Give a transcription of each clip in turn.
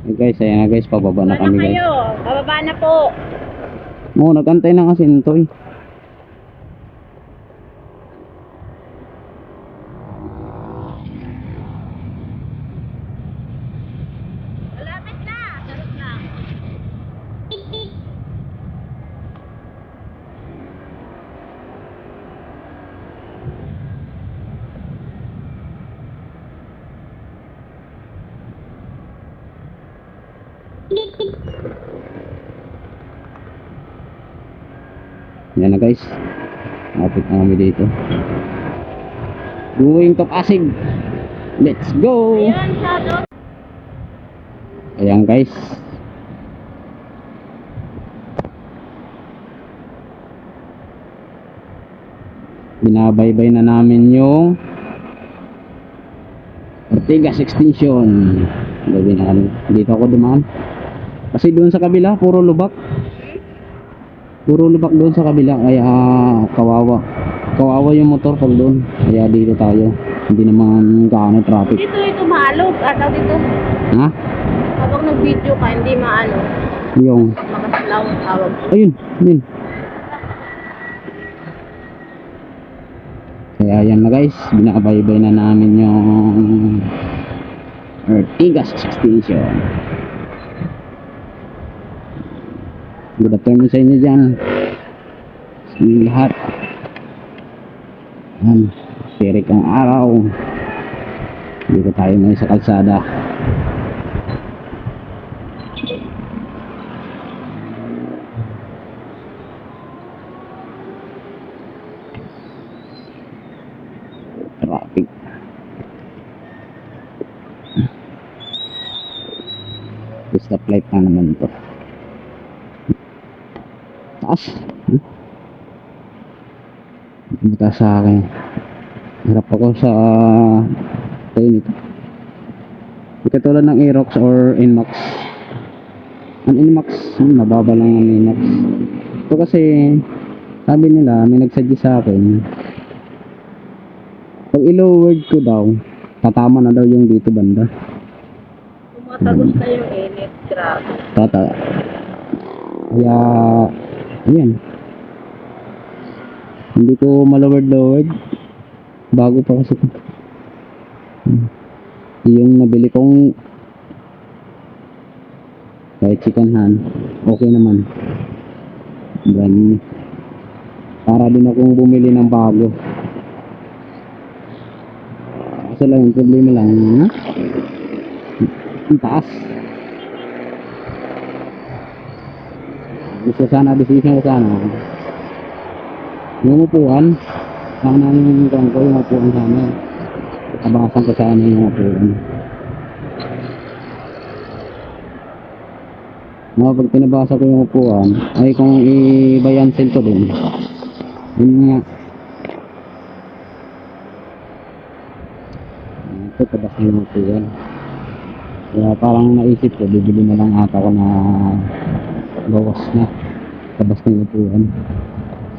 Eh guys, ayan na guys, pababa na kami guys. kayo. Bababa na po. Oo, nagantay na kasi nito eh. Malapit na. Sarap na. Yan na guys. Kapit na kami dito. Going to Pasig. Let's go! Ayan guys. Binabaybay na namin yung Ortigas Extension. Gabi na kami. Dito ako dumaan. Kasi doon sa kabila, puro lubak. Puro lubak doon sa kabila. Kaya kawawa. Kawawa yung motor pag doon. Kaya dito tayo. Hindi naman gaano traffic. Dito ito maalog. Ataw dito. Ha? Habang nag-video ka, hindi maano. Yung. Makaslaw ang tawag. Ayun, yun. Kaya yan na guys, binakabaybay na namin yung Ortigas Station. Good afternoon sa inyo dyan. Sa inyong lahat. Yan, sirik ang araw. Dito tayo ngayon sa kalsada. Traffic. Stop light na naman to. Taas. Hmm? Mataas sa akin. Harap ako sa tayo nito. Hindi katulad ng Aerox or Inmax. Ang Inmax, hmm, mababa lang ang Inmax. Ito kasi, sabi nila, may nagsuggest sa akin, pag i-lowered ko daw, tatama na daw yung dito banda. Tumatagos na yung init. Grabe. Tata. Kaya, ayan. Hindi ko maloward-lowered. Bago pa kasi. Hmm. Yung nabili kong kahit second hand, okay naman. New. Para din akong bumili ng bago. Kaso lang, yung problema lang, ha? Ang taas. Gusto sana, decision ko sana. Yung upuan, sana yung kong ko, yung upuan sana. Kabasan ko sana yung upuan. Mga pag pinabasa ko yung upuan, ay kung i-bayansin ko din. Yun nga. Ito, tabas na yung upuan. Kaya parang naisip ko, bibili na lang ata ko na bawas na. Tabas na yung upuan.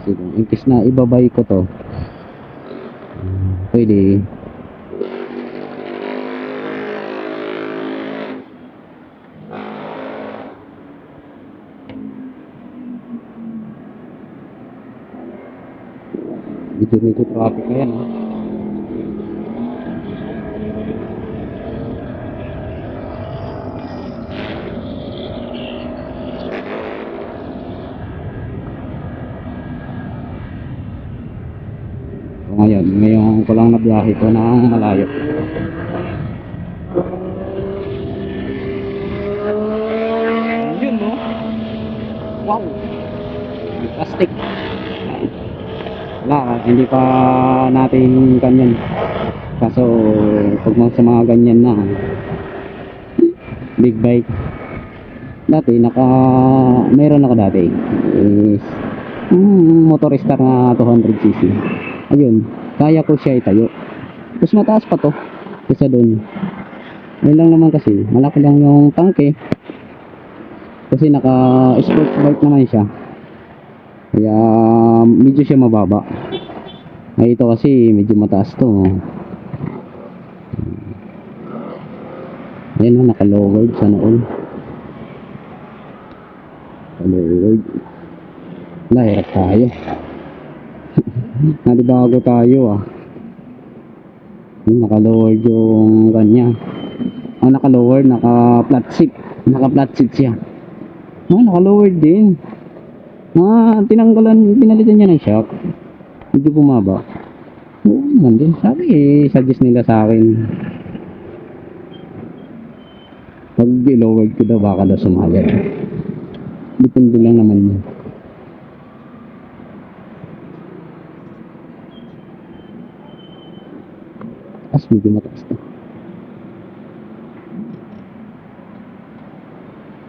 Kung in case na ibabay ko to, pwede. Medyo medyo traffic na ah. Ngayon, ngayon ko lang nabiyahe ko ng malayo. Yun, no? Wow! Plastic. Wala, hindi pa natin ganyan. Kaso, pag sa mga ganyan na, big bike, dati, naka, meron ako dati, is, mm, motorista na 200cc. Ayun, kaya ko siya itayo. Tapos mataas pa to, isa dun. Yun lang naman kasi, malaki lang yung tangke. Kasi naka sports bike naman siya. Kaya medyo siya mababa. Ay ito kasi medyo mataas to. Ayan na, naka-lowered sa noon. Naka-lowered. Wala, hirap tayo. Nalibago tayo ah. Yung naka-lowered yung kanya. Ah, naka-lowered, naka-flat seat. Naka-flat seat siya. Ah, naka-lowered din. Ah, tinanggalan, pinalitan niya ng shock. Hindi bumaba. Oo naman din. Sabi eh, suggest nila sa akin. Pag i-lowered ko daw, baka daw sumayad. Depende lang naman yun. As medyo mataas to.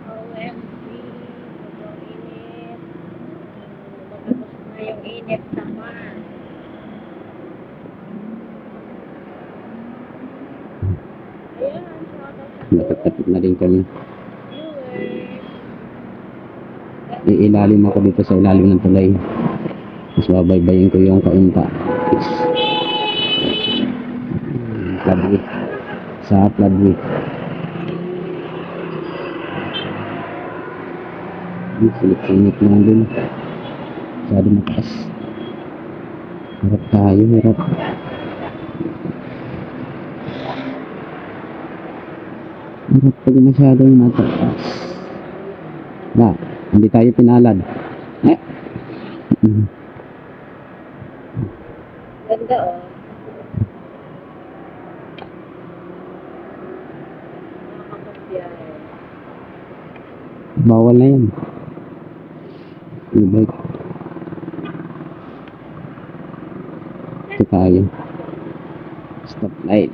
OMG, init. Matapos na yung init naman. Ayan, Natagtapit na din kami. Iilalim ako dito sa ilalim ng tulay. Mas babaybayin ko yung kaunta. Yes. Floodway. Sa floodway. Ang silip-silip na dun. Masyado mataas. Harap tayo, harap. Harap pag masyadong mataas. Ba, hindi tayo pinalad. Eh. Mm. Ganda oh. Bawal na yan. E-bike. Ito tayo. Stop light.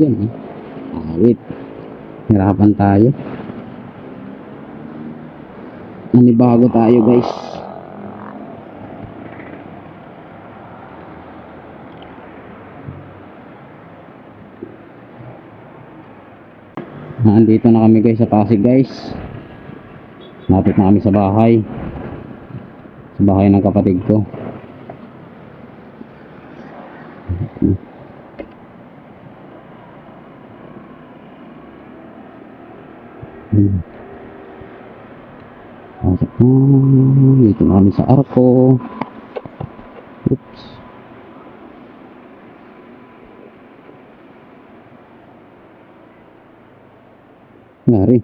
Yan eh. Awit. Hirapan tayo. Nanibago tayo guys. Nandito na kami guys sa Pasig guys. Napit na kami sa bahay. Sa bahay ng kapatid ko. Hmm. Na. Dito na kami sa Arco. Oops. Ngari.